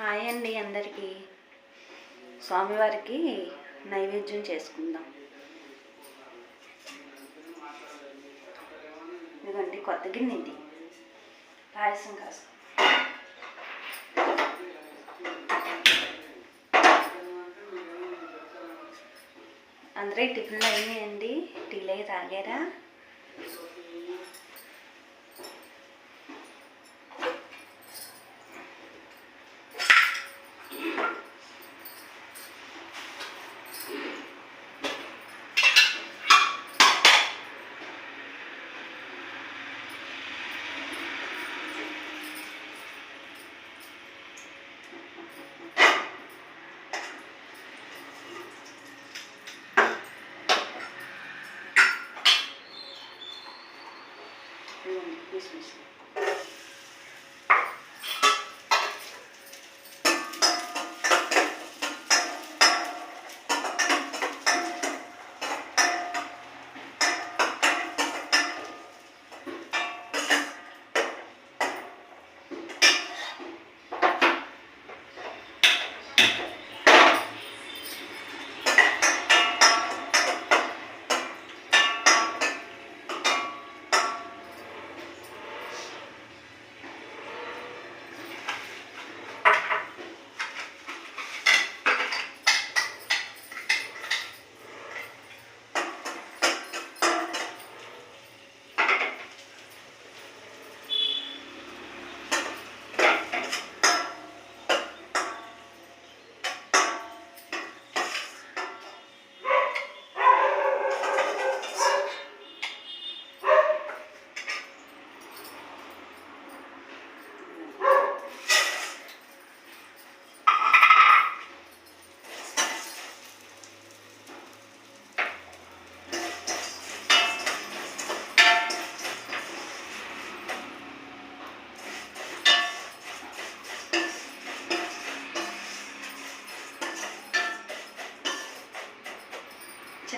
Hi అండి అందరికీ. స్వామివారికి నైవేద్యం చేసుకుందాం. ఇదిగోండి కొత్త గిన్నె ఇది. పాయసం కాసు అందరూ టిఫిన్లు అయినాయండి టీలు అయి తాగారా? ఇదిగోండి కిస్మిస్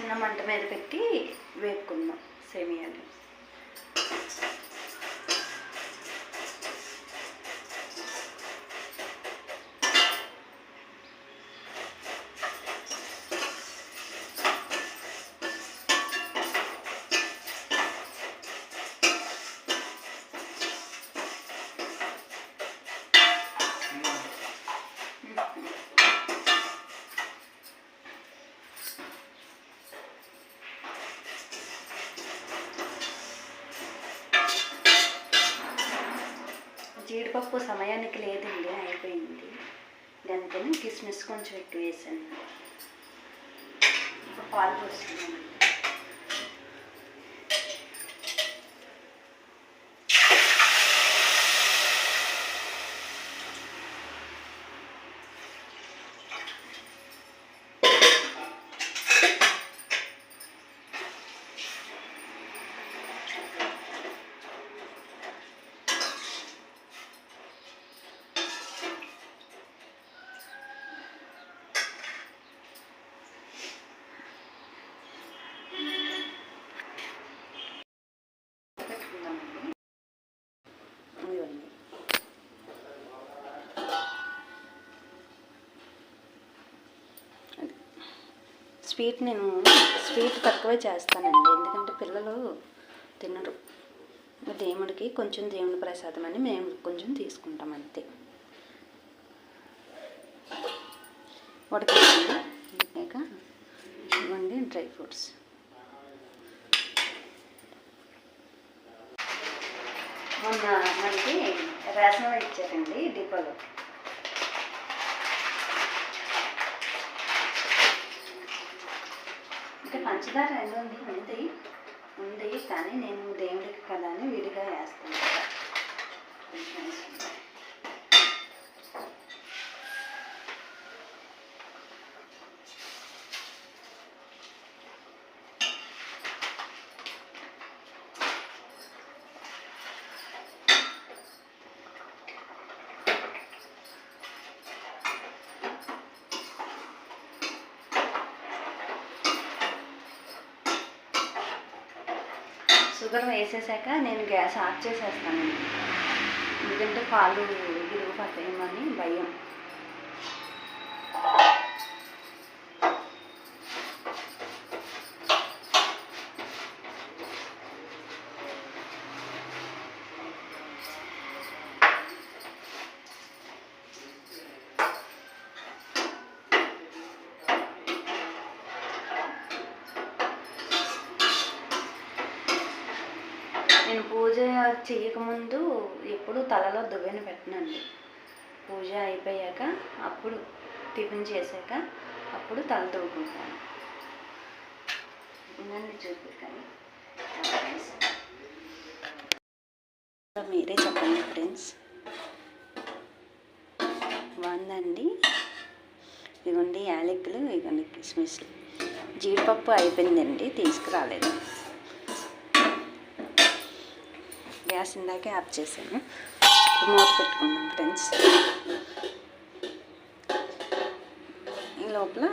చిన్న మంట మీద పెట్టి వేపుకుందాం సేమియాలు. జీడిపప్పు సమయానికి లేదండి అయిపోయింది. అందుకని కిస్మిస్ కొంచెం ఎక్కువ వేసాను. పాలు పోస్తున్నాను. స్వీట్ నేను స్వీట్ తక్కువే చేస్తానండి. ఎందుకంటే పిల్లలు తినరు. దేవుడికి కొంచెం దేవుని ప్రసాదం అని మేము కొంచెం తీసుకుంటాం అంతే. ఉడకండి ఉడికాక ఇవ్వండి డ్రై ఫ్రూట్స్. మొన్న మనకి రేషన్ ఇచ్చారండి డిపోలో అంటే పంచదార రెండు ఉంది ఉంది. ఉంది కానీ నేను దేవుడికి కదా అని విడిగా వేస్తాను షుగర్ వేసేసాక నేను గ్యాస్ ఆఫ్ చేసేస్తానండి ఎందుకంటే పాలు అని భయం. నేను పూజ చేయకముందు ఎప్పుడు తలలో దువ్వెన పెట్టనండి. పూజ అయిపోయాక అప్పుడు టిఫిన్ చేశాక అప్పుడు తల దువ్వుకుంటాను. నన్ను చూపిస్తాను. మీరే చెప్పండి ఫ్రెండ్స్. బాగుందండి ఇదిగోండి యాలకులు ఇదిగోండి కిస్మిస్లు. జీడిపప్పు అయిపోయిందండి తీసుకురాలేదు. గ్యాస్ ఇందాకే ఆఫ్ చేశాను. మూత పెట్టుకుందాం ఫ్రెండ్స్. ఈ లోపల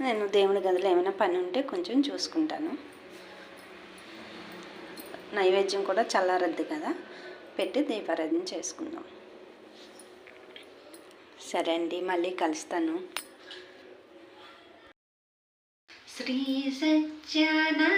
నేను దేవుడి గదిలో ఏమైనా పని ఉంటే కొంచెం చూసుకుంటాను. నైవేద్యం కూడా చల్లారద్దు కదా పెట్టి దీపారాధన చేసుకుందాం. సరే అండి మళ్ళీ కలుస్తాను. శ్రీ సత్యనా